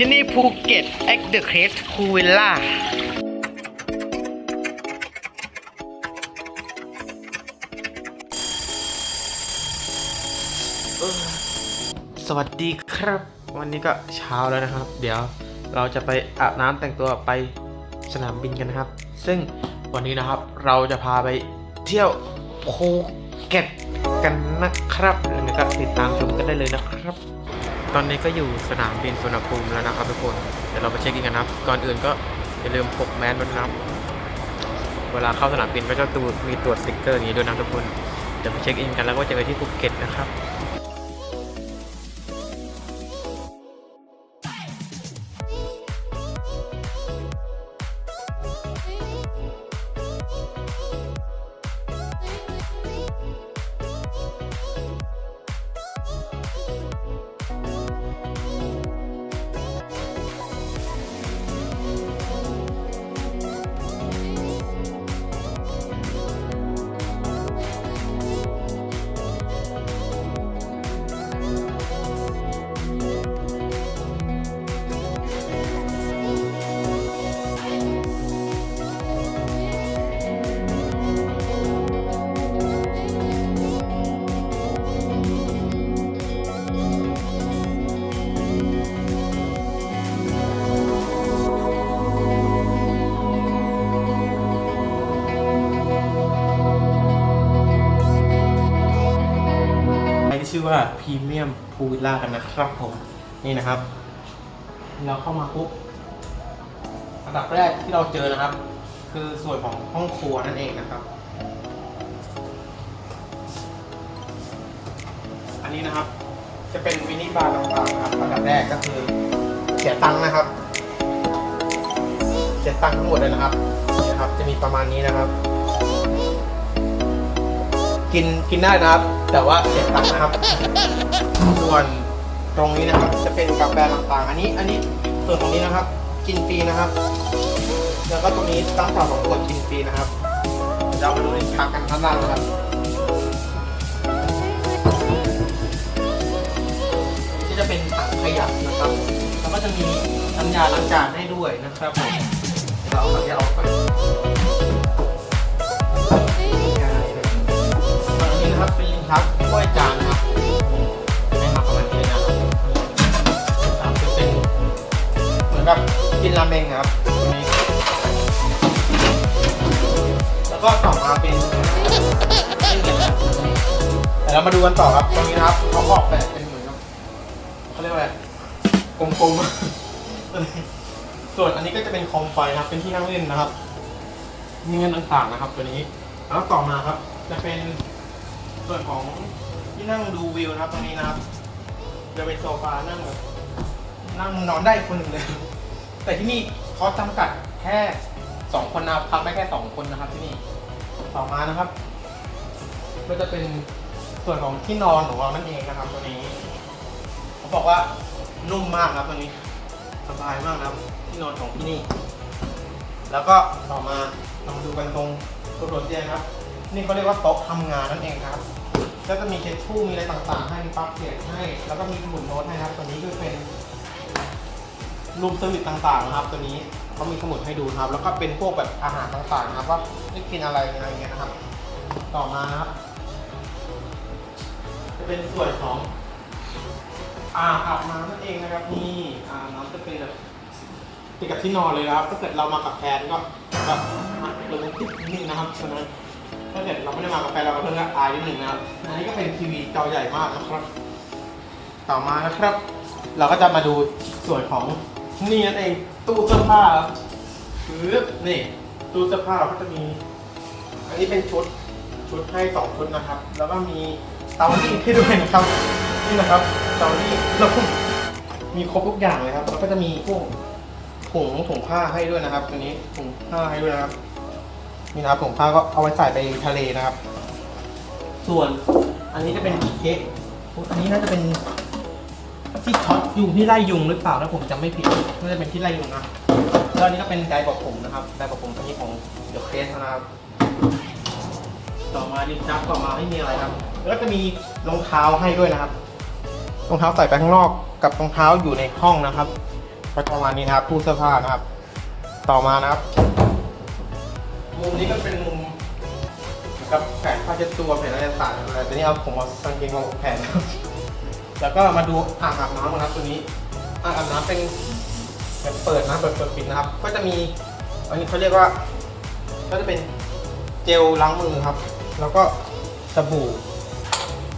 ที่นี่ภูเก็ตเอ็กเดอะเคสคูวิลล่าสวัสดีครับ วันนี้ก็เช้าแล้วนะครับ เดี๋ยวเราจะไปอาบน้ำแต่งตัวไปสนามบินกันนะครับ ซึ่งวันนี้นะครับเราจะพาไปเที่ยวภูเก็ตกันนะครับยังไงก็ติดตามชมกันได้เลยนะครับ ตอนนี้ก็อยู่สนามบินสุวรรณภูมิแล้วนะครับทุกคน เดี๋ยวเราไปเช็คอินกันนะครับ ก่อนอื่นก็อย่าลืมพกแมสด้วยนะครับ เวลาเข้าสนามบินก็จะตูมีตรวจสติ๊กเกอร์อย่างนี้ด้วยนะทุกคน เดี๋ยวไปเช็คอินกันแล้วก็เจอกันที่ภูเก็ตนะครับ ที่ชื่อว่าพรีเมียมพูวิลล่ากันนะครับผมนี่นะครับ เราเข้ามาปุ๊บอันดับแรกที่เราเจอนะครับ คือส่วนของห้องครัวนั่นเองนะครับ อันนี้นะครับ จะเป็นมินิบาร์ต่างๆนะครับอันดับแรกก็คือเสียตังค์นะครับเสียตังค์ทั้งหมดเลยนะครับนี่นะครับ จะมีประมาณนี้นะครับ กินกินได้นะครับ แต่ว่าเสียตังค์นะครับ ส่วนตรงนี้นะครับ จะเป็นกาแฟต่างๆ อันนี้อันนี้ส่วนตรงนี้นะครับ กินฟรีนะครับ แล้วก็ตรงนี้ตั้งต่อของขวดกินฟรีนะครับเรามาดูในชามกันข้างล่างนะครับที่จะเป็นถังขยะนะครับ แล้วก็จะมีน้ำยาล้างจานให้ด้วยนะครับผมเดี๋ยวเราเอาถังขยะออกไป ชักกล้วยจานครับให้มาประมาณนี้นะครับครับจะเป็นเหมือนกับกินราเมงครับ แล้วก็ต่อมาเป็นเส้นเล็กนะครับแต่เรามาดูกันต่อครับตรงนี้นะครับเขาออกแบบเป็นเหมือนกับเขาเรียกว่าอะไรกลมๆส่วนอันนี้ก็จะเป็นโคมไฟครับ เป็นที่นั่งเล่นนะครับ มีเงินต่างๆนะครับ ตัวนี้ แล้วต่อมาครับ จะเป็น ส่วนของที่นั่งดูวิวนะครับตรงนี้นะครับจะเป็นโซฟานั่งแบบนั่งนอนได้คนหนึ่งเลย แต่ที่นี่เขาจำกัดแค่สองคนนะครับพักได้แค่สองคนนะครับที่นี่ต่อมานะครับ ก็จะเป็นส่วนของที่นอนของเรานั่นเองนะครับตัวนี้เขาบอกว่านุ่มมากครับตรงนี้ สบายมากนะครับที่นอนของที่นี่ แล้วก็ต่อมาเรามาดูกันตรงตัวโดดเตียงครับ นี่เขาเรียกว่าโต๊ะทำงานนั่นเองครับ ก็จะมีเช็ดชู่มีอะไรต่างๆ ให้มีปลั๊กเสียบให้ แล้วก็มีสมุดโน้ตให้ครับ ตัวนี้คือเป็นรูมเซอร์วิสต่างๆนะครับ ตัวนี้เขามีสมุดให้ดูครับ แล้วก็เป็นพวกแบบอาหารต่างๆนะครับว่าได้กินอะไรอะไรเงี้ยนะครับ ต่อมานะครับ จะเป็นส่วนของอ่างอาบน้ำนั่นเองนะครับนี่อ่างน้ำจะเป็นแบบติดกับที่นอนเลยนะครับ ถ้าเกิดเรามากับแฟนก็แบบโรแมนติกนิดนึงนะครับฉะนั้น ถ้าเกิดเราไม่ได้มากับแฟนเราก็เพิ่งอายนิดนึงนะครับ อันนี้ก็เป็นทีวีจอใหญ่มากนะครับ ต่อมานะครับ เราก็จะมาดูส่วนของนี่นั่นเองตู้เสื้อผ้าคือนี่ตู้เสื้อผ้าเราก็จะมี อันนี้เป็นชุดชุดให้สองชุดนะครับ แล้วก็มีเตารีดให้ด้วยนะครับ นี่นะครับเตารีดแล้วก็มีครบทุกอย่างเลยครับ แล้วก็จะมีพวกถุงถุงผ้าให้ด้วยนะครับ ตัวนี้ถุงผ้าให้ด้วยนะครับ นี่นะครับถุงผ้าก็เอาไว้ใส่ไปทะเลนะครับ ส่วนอันนี้จะเป็นเค้กอันนี้น่าจะเป็นที่ช็อตยุงที่ไล่ยุงหรือเปล่าถ้าผมจำไม่ผิดน่าจะเป็นที่ไล่ยุงนะแล้วอันนี้ก็เป็นไดร์บอกผมนะครับไดร์บอกผมอันนี้ของเดอะเคสนะครับต่อมาดินชักต่อมาไม่มีอะไรครับ แล้วก็จะมีรองเท้าให้ด้วยนะครับรองเท้าใส่ไปข้างนอกกับรองเท้าอยู่ในห้องนะครับประมาณนี้นะครับตู้เสื้อผ้านะครับ ต่อมานะครับ มุมนี้ก็เป็นมุมกับแผนผ้าเช็ดตัวแผนอะไรต่างๆอะไรแต่นี่เอาผมเอากางเกงมาแผนนแล้วก็มาดูอ่างอาบน้ำนะครับตัวนี้อ่างอาบน้ำเป็นแบบเปิดนะเปิดเปิดปิดนะครับ ก็จะมีอันนี้เขาเรียกว่า ก็จะเป็นเจลล้างมือครับ แล้วก็สบู่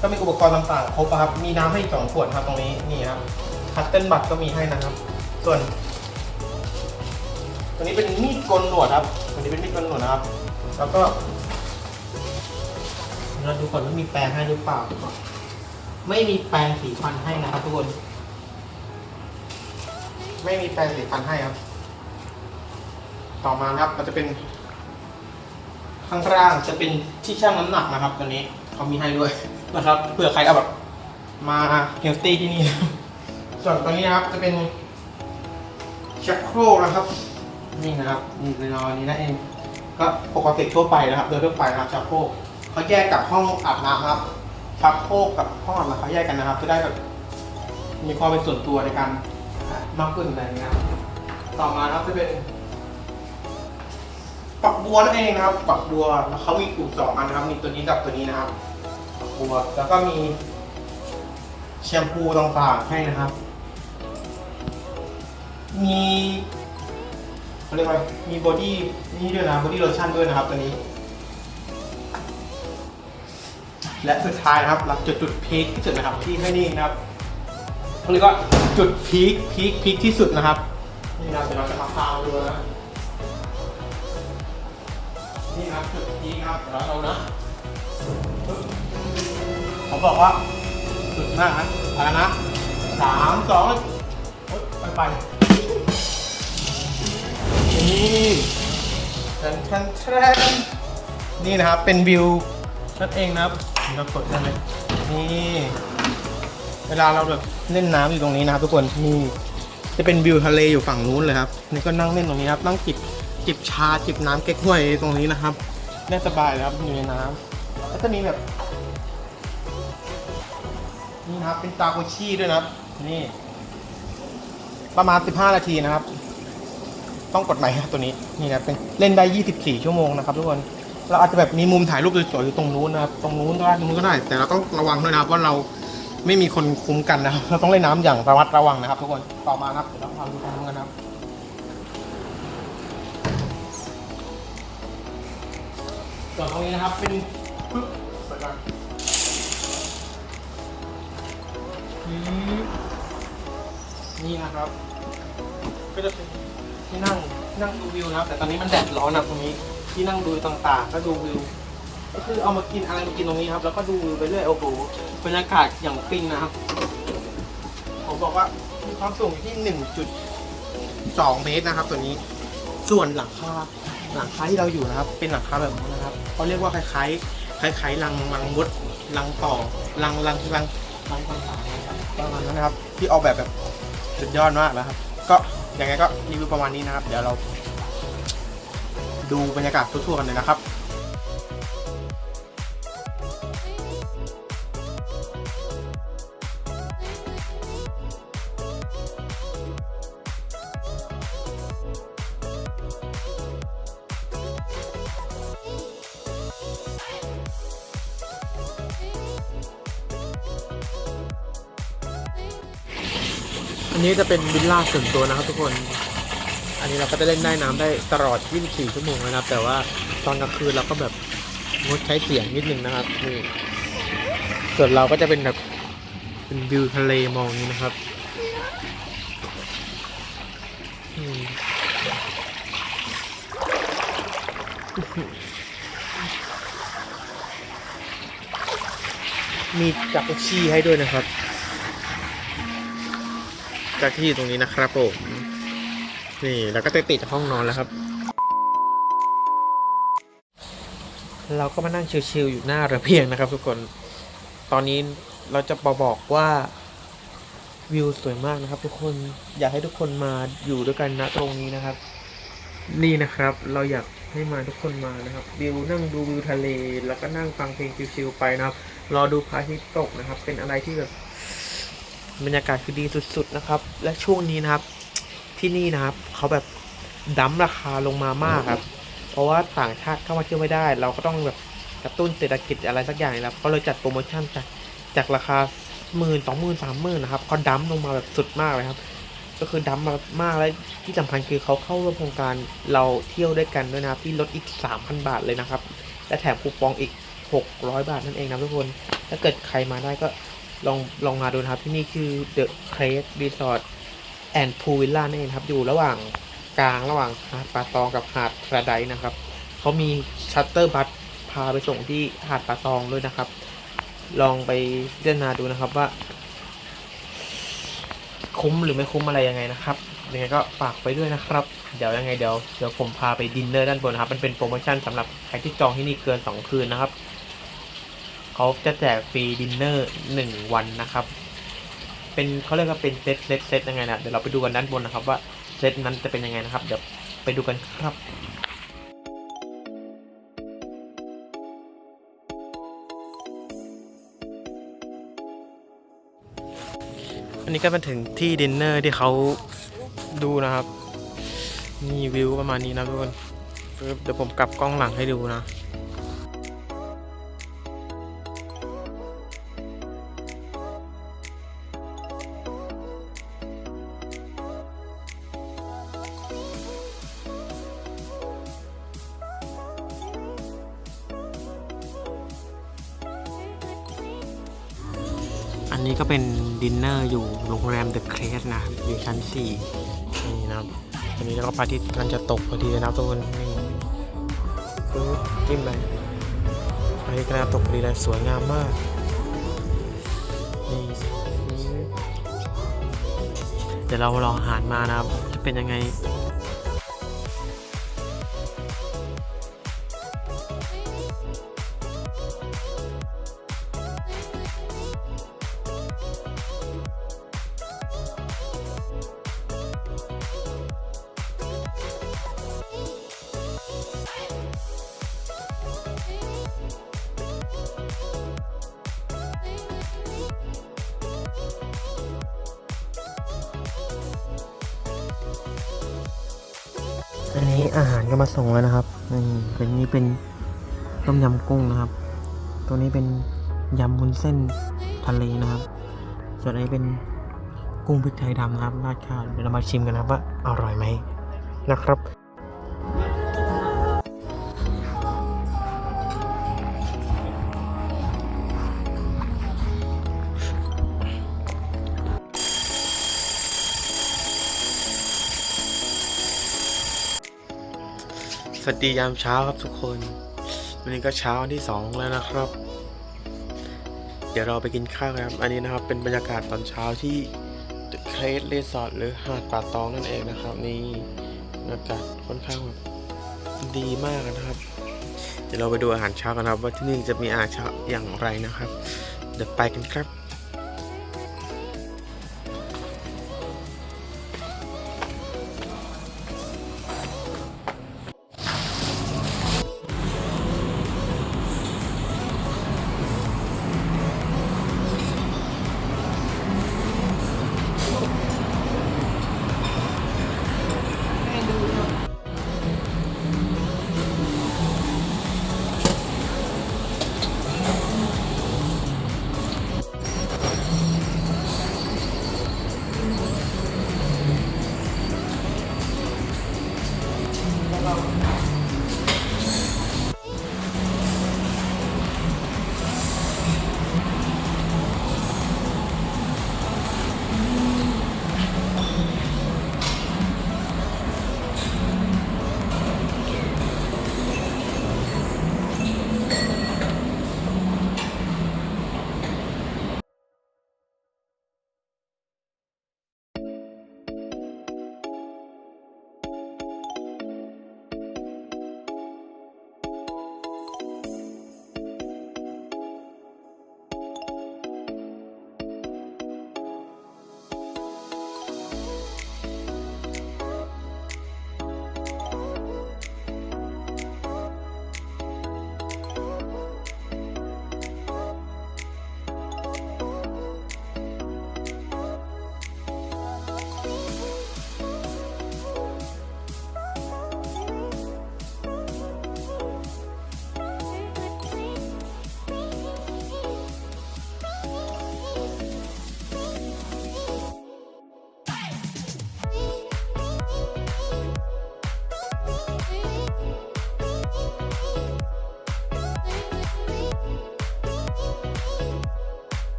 ก็มีอุปกรณ์ต่างๆครบครับ มีน้ำให้สองขวดครับตรงนี้นี่ครับคัตเติ้ลบัตก็มีให้นะครับ ส่วน ตัวนี้เป็นมีดโกนหนวดครับ ตัวนี้เป็นมีดโกนหนวดนะครับ แล้วก็ เราดูก่อนว่ามีแปรงให้หรือเปล่า ไม่มีแปรงสีฟันให้นะครับทุกคน ไม่มีแปรงสีฟันให้ครับ ต่อมานะครับมันจะเป็น ข้างล่างจะเป็นที่ชั่งน้ำหนักนะครับ ตัวนี้เขามีให้ด้วยนะครับเผื่อใครเอาแบบมาเฮลตี้ที่นี่ ส่วนตัวนี้นะครับจะเป็นชักโครกนะครับ นี่นะครับนี่ในนอนนี้นะเอง ก็ปกติทั่วไปนะครับ โดยทั่วไปนะครับชักโครกเขาแยกกับห้องอาบน้ำครับชักโครกกับห้องอาบน้ำเขาแยกกันนะครับจะได้แบบมีความเป็นส่วนตัวในการมากขึ้นอะไรอย่างเงี้ยต่อมานะครับจะเป็นฝักบัวนั่นเองนะครับฝักบัวแล้วเขามีกลุ่มสองอันนะครับ มีตัวนี้กับตัวนี้นะครับฝักบัวแล้วก็มีแชมพูต่างๆให้นะครับ มี เขาเรียกว่ามีบอดี้นี่ด้วยนะบอดี้โลชั่นด้วยนะครับตัวนี้ และสุดท้ายนะครับหลักจุดจุดพีคที่สุดนะครับที่ให้นี่นะครับเขาเรียกว่าจุดพีคพีคพีคที่สุดนะครับนี่นะครับเดี๋ยวเราจะมาพาดูนะนี่นะครับจุดพีคครับเดี๋ยวเราเอานะผมบอกว่าสุดมากนะอาละนะสามสองไปไป นี่แทนแทนแทนนี่นะครับ เป็นวิวนั่นเองนะครับเรากดได้เลยนี่เวลาเราแบบเล่นน้ำอยู่ตรงนี้นะครับ ทุกคนนี่จะเป็นวิวทะเลอยู่ฝั่งนู้นเลยครับนี่ก็นั่งเล่นตรงนี้ครับนั่งจิบจิบชาจิบน้ำเก๊กฮวยตรงนี้นะครับได้สบายเลยครับอยู่ในน้ำแล้วจะมีแบบนี่นะครับเป็นตาโกชิด้วยนะครับนี่ประมาณ 15 นาทีนะครับ ต้องกดใหม่ครับตัวนี้นี่นะเป็นเล่นได้ 24 ชั่วโมงนะครับทุกคนเราอาจจะแบบมีมุมถ่ายรูปสวยๆอยู่ตรงนู้นนะครับตรงนู้นก็ได้ตรงนู้นก็ได้ แต่เราต้องระวังด้วยนะครับว่าเราไม่มีคนคุ้มกันนะครับเราต้องเล่นน้ำอย่างระมัดระวังนะครับ ทุกคนต่อมาครับเดี๋ยวเราดูทางกันนะครับส่วนตรงนี้นะครับเป็นปึ๊บเปิดก่อนอืมนี่นะครับก็จะเป็น ที่นั่งนั่งดูวิวนะครับ แต่ตอนนี้มันแดดร้อนนะตรงนี้ ที่นั่งดูต่างๆ ก็ดูวิว ก็คือเอามากินอะไรมากินตรงนี้ครับ แล้วก็ดูวิวไปเรื่อยโอ้โหบรรยากาศอย่างฟินนะครับ ผมบอกว่ามีความสูงอยู่ที่1.2เมตรนะครับ ตัวนี้ ส่วนหลังคาหลังคาที่เราอยู่นะครับ เป็นหลังคาแบบนี้นะครับเขาเรียกว่าคล้ายๆคล้ายๆรังรังมดรังต่อรังรังรังรังต่างๆนะครับประมาณนั้นนะครับ ที่ออกแบบแบบสุดยอดมากแล้วครับ ก็ ยังไงก็รีวิวประมาณนี้นะครับ เดี๋ยวเรา ดูบรรยากาศทั่วๆกันเลยนะครับ อันนี้จะเป็นวิลล่าส่วนตัวนะครับทุกคน อันนี้เราก็จะเล่นได้น้ำได้ตลอด 24 ชั่วโมงนะครับ แต่ว่าตอนกลางคืนเราก็แบบงดใช้เสียงนิดนึงนะครับนี่ส่วนเราก็จะเป็นแบบเป็นวิวทะเลมองนี้นะครับมมีจักรชีให้ด้วยนะครับ จากที่ตรงนี้นะครับผมนี่แล้วก็จะติดห้องนอนแล้วครับ เราก็มานั่งชิลๆอยู่หน้าระเบียงนะครับ ทุกคนตอนนี้เราจะบอกว่าวิวสวยมากนะครับ ทุกคนอยากให้ทุกคนมาอยู่ด้วยกันนะตรงนี้นะครับ นี่นะครับ เราอยากให้มาทุกคนมานะครับ วิวนั่งดูวิวทะเล แล้วก็นั่งฟังเพลงชิลๆไปนะครับรอดูพระอาทิตย์ตกนะครับ เป็นอะไรที่แบบ บรรยากาศคือดีสุดๆนะครับ และช่วงนี้นะครับ ที่นี่นะครับเขาแบบดั้มราคาลงมามากครับ เพราะว่าต่างชาติเข้ามาเที่ยวไม่ได้ เราก็ต้องแบบกระตุ้นเศรษฐกิจอะไรสักอย่างนี่แหละก็เลยจัดโปรโมชั่นจากจากราคาหมื่นสองหมื่นสามหมื่นนะครับเขาดั้มลงมาแบบสุดมากเลยครับ ก็คือดั้มมามากและที่สำคัญคือเขาเข้าร่วมโครงการเราเที่ยวด้วยกันด้วยนะครับที่ลดอีก3,000บาทเลยนะครับ และแถมคูปองอีก 600 บาทนั่นเองนะทุกคน ถ้าเกิดใครมาได้ก็ ลองลองมาดูนะครับที่นี่คือ The Crest Resort and Pool Villa นั่นเองครับ อยู่ระหว่างกลางระหว่างหาดป่าตองกับหาดพระไดนะครับ เขามีชัตเตอร์บัสพาไปส่งที่หาดป่าตองด้วยนะครับ ลองไปพิจารณาดูนะครับว่า คุ้มหรือไม่คุ้มอะไรยังไงนะครับยังไงก็ฝากไปด้วยนะครับ เดี๋ยวยังไงเดี๋ยวเดี๋ยวผมพาไปดินเนอร์ด้านบนนะครับ มันเป็นโปรโมชั่นสำหรับใครที่จองที่นี่เกิน 2 คืนนะครับ เขาจะแจกฟรีดินเนอร์หนึ่งวันนะครับ เป็นเขาเรียกว่าเป็นเซตเซตเซตยังไงนะเดี๋ยวเราไปดูกันด้านบนนะครับว่าเซตนั้นจะเป็นยังไงนะครับ เดี๋ยวไปดูกันครับอันนี้ก็มาถึงที่ดินเนอร์ที่เขาดูนะครับมีวิวประมาณนี้นะทุกคนเดี๋ยวผมกลับกล้องหลังให้ดูนะ เป็นดินเนอร์อยู่โรงแรมเดอะเครสนะครับอยู่ชั้น 4 นี่นะครับอันนี้แล้วก็พระอาทิตย์กำลังจะตกพอดีนะครับทุกคนนี่ปึ๊บจิ้มเลยพระอาทิตย์กำลังตกพอดีเลยสวยงามมากนี่เดี๋ยวเราลองอาหารมานะครับ จะเป็นยังไง อันนี้อาหารก็มาส่งแล้วนะครับนี่เป็นนี้เป็นต้มยำกุ้งนะครับ ตัวนี้เป็นยำวุ้นเส้นทะเลนะครับ ส่วนอันนี้เป็นกุ้งพริกไทยดำนะครับราดข้าวเดี๋ยวเรามาชิมกันนะครับว่าอร่อยไหมนะครับ วัสดียามเช้าครับทุกคน วันนี้ก็เช้าวันที่สองแล้วนะครับ เดี๋ยวเราไปกินข้าวกันครับอันนี้นะครับเป็นบรรยากาศตอนเช้าที่เครสเรสอร์ทหรือหาดป่าตองนั่นเองนะครับ นี่บรรยากาศค่อนข้างแบบดีมากนะครับ เดี๋ยวเราไปดูอาหารเช้ากันครับ ว่าที่นี่จะมีอาหารเช้าอย่างไรนะครับ เดี๋ยวไปกันครับ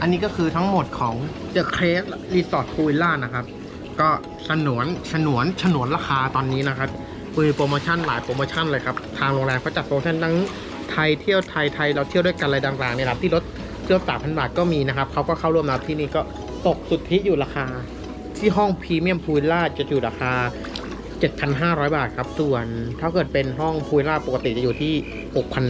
อันนี้ก็คือทั้งหมดของ The Crest Resort p o o l ล่านะครับ ก็ฉนวนฉนวนฉนวนราคาตอนนี้นะครับมีโปรโมชั่นหลายโปรโมชั่นเลยครับ ทางโรงแรมเขาจัดโปรโมชั่นทั้งไทยเที่ยวไทยไทยเราเที่ยวด้วยกันอะไรต่างๆเนี่ยครับที่ลดเที่ยวสามพันบาทก็มีนะครับเขาก็เข้าร่วมนะครับที่นี่ก็ตกสุดทธิอยู่ราคา ที่ห้องพรีเมียมพูลล่าจะอยู่ราคา 7,500 บาทครับ ส่วนถ้าเกิดเป็นห้องพูลล่าปกติจะอยู่ที่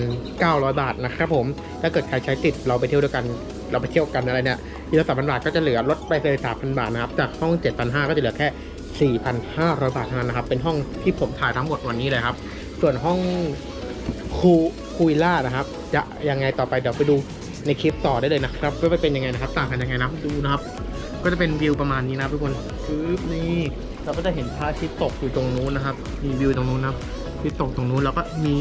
6,900 บาทนะครับผมถ้าเกิดใครใช้ติดเราไปเที่ยวด้วยกัน เราไปเที่ยวกันอะไรเนี่ยทีละ3,000บาทก็จะเหลือลดไปเลย3,000บาทนะครับ จากห้อง7,500ก็จะเหลือแค่4,500บาทเท่านั้นนะครับ เป็นห้องที่ผมถ่ายทั้งหมดวันนี้เลยครับ ส่วนห้องคูคูวิลล่านะครับ จะยังไงต่อไปเดี๋ยวไปดูในคลิปต่อได้เลยนะครับว่าเป็นยังไงนะครับ ต่างกันยังไงนะดูนะครับ ก็จะเป็นวิวประมาณนี้นะทุกคนคือนี่เราก็จะเห็นพระอาทิตย์ตกอยู่ตรงนู้นนะครับ มีวิวตรงนู้นนะครับที่ตกตรงนู้นแล้วก็มี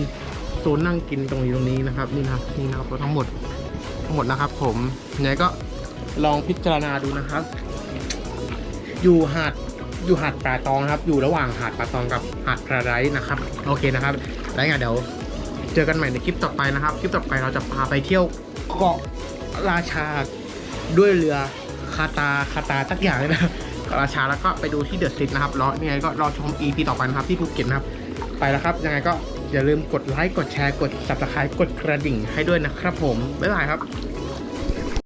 โซนนั่งกินตรงนี้ตรงนี้นะครับ นี่นะครับนี่นะครับทั้งหมด หมดนะครับ ผมยังไงก็ลองพิจารณาดูนะครับ อยู่หาดอยู่หาดป่าตองครับ อยู่ระหว่างหาดป่าตองกับหาดพระไร้นะครับ โอเคนะครับ แล้วไงเดี๋ยวเจอกันใหม่ในคลิปต่อไปนะครับ คลิปต่อไปเราจะพาไปเที่ยวเกาะราชาด้วยเรือคาตาคาตาสักอย่างเลยนะเกาะราชาแล้วก็ไปดูที่เดอะซิตนะครับแล้วยังไงก็รอชม EP ต่อไปนะครับที่ภูเก็ตนะครับ ไปแล้วครับ ยังไงก็ อย่าลืมกดไลค์กดแชร์กด subscribe กดกระดิ่งให้ด้วยนะครับผม บ๊ายบายครับ